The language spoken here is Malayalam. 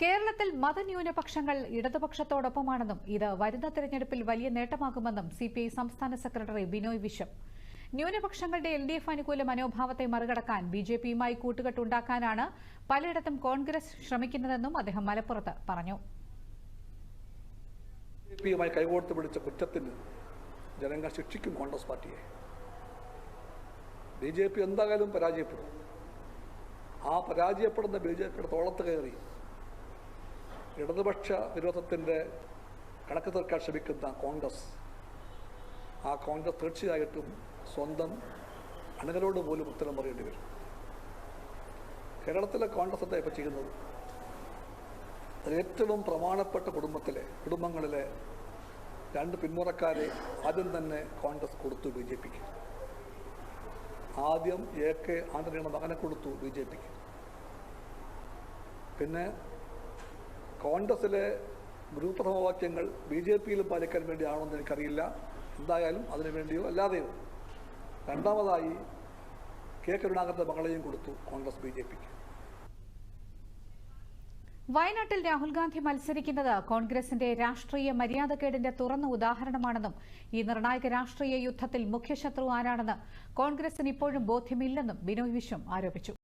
കേരളത്തിൽ മതന്യൂനപക്ഷങ്ങൾ ഇടതുപക്ഷത്തോടൊപ്പമാണെന്നും ഇത് വരുന്ന തെരഞ്ഞെടുപ്പിൽ വലിയ നേട്ടമാകുമെന്നും സിപിഐ സംസ്ഥാന സെക്രട്ടറി ബിനോയ് വിശ്വം. ന്യൂനപക്ഷങ്ങളുടെ എൽ ഡി എഫ് അനുകൂല മനോഭാവത്തെ മറികടക്കാൻ ബി ജെ പിയുമായി കൂട്ടുകെട്ടുണ്ടാക്കാനാണ് പലയിടത്തും കോൺഗ്രസ് ശ്രമിക്കുന്നതെന്നും അദ്ദേഹം മലപ്പുറത്ത് പറഞ്ഞു. പിയുമായി കൈകോർത്ത് പിടിച്ച കുറ്റത്തിന് ജനങ്ങൾ ശിക്ഷിക്കും കോൺഗ്രസ് പാർട്ടിയെ. ബി ജെ പി എന്തായാലും പരാജയപ്പെടും. ആ പരാജയപ്പെടുന്ന ബി തോളത്ത് കയറി ഇടതുപക്ഷ വിരോധത്തിന്റെ കണക്ക് തീർക്കാൻ ശ്രമിക്കുന്ന കോൺഗ്രസ് ആ കോൺഗ്രസ് തീർച്ചയായിട്ടും സ്വന്തം അണികളോട് പോലും ഉത്തരം പറയേണ്ടി വരും. കേരളത്തിലെ കോൺഗ്രസ് എന്താ ഇപ്പോൾ ചെയ്യുന്നത്? ഏറ്റവും പ്രമാണപ്പെട്ട കുടുംബത്തിലെ കുടുംബങ്ങളിലെ രണ്ട് പിന്മുറക്കാരെ ആദ്യം തന്നെ കോൺഗ്രസ് കൊടുത്തു ബി ജെ പിക്ക്. ആദ്യം എ കെ ആന്റണിയുടെ മകനെ കൊടുത്തു ബി ജെ പിക്ക്. പിന്നെ കോൺഗ്രസിലെ ഗ്രൂപ്പ് സമവാക്യങ്ങൾ ബി ജെ പിയിൽ പാലിക്കാൻ വേണ്ടിയാണോ എന്ന് എനിക്കറിയില്ല. എന്തായാലും അതിനു വേണ്ടിയോ അല്ലാതെയോ. രണ്ടാമതായി കെ കരുണാകരന്റെ മകളെയും കൊടുത്തു കോൺഗ്രസ് ബി ജെ പിക്ക്. വയനാട്ടിൽ രാഹുൽ ഗാന്ധി മത്സരിക്കുന്നത് കോൺഗ്രസിന്റെ രാഷ്ട്രീയ മര്യാദക്കേടിന്റെ തുറന്ന ഉദാഹരണമാണെന്നും ഈ നിർണായക രാഷ്ട്രീയ യുദ്ധത്തിൽ മുഖ്യശത്രു ആരാണെന്ന് കോൺഗ്രസിന് ഇപ്പോഴും ബോധ്യമില്ലെന്നും ബിനോയ് വിശ്വം ആരോപിച്ചു.